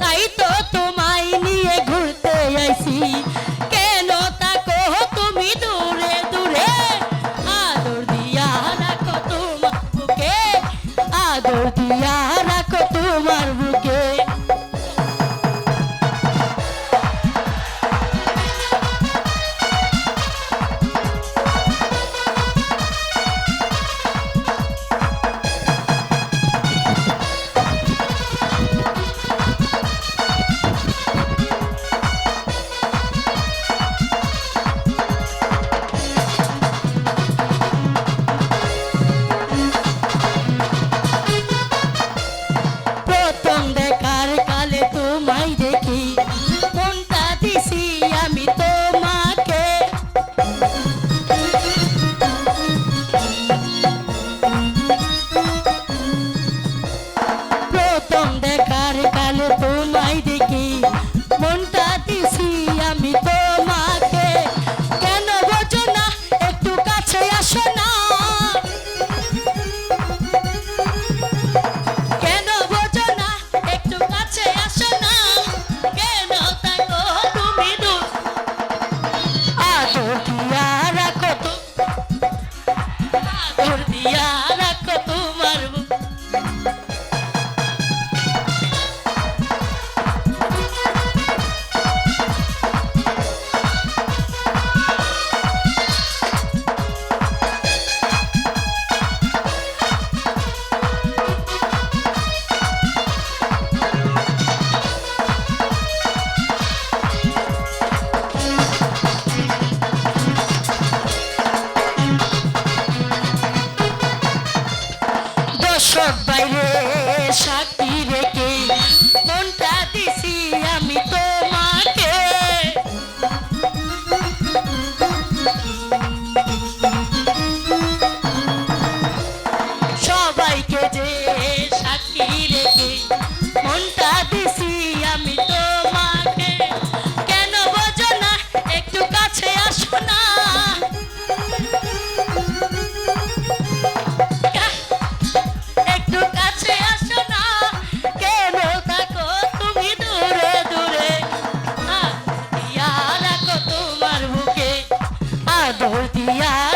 তাই তো তোমার সাথী রেখে মনটা দিছি আমি তোমাকে। সবাইকে যে সাক্ষী রেখে মনটা দিস 呀。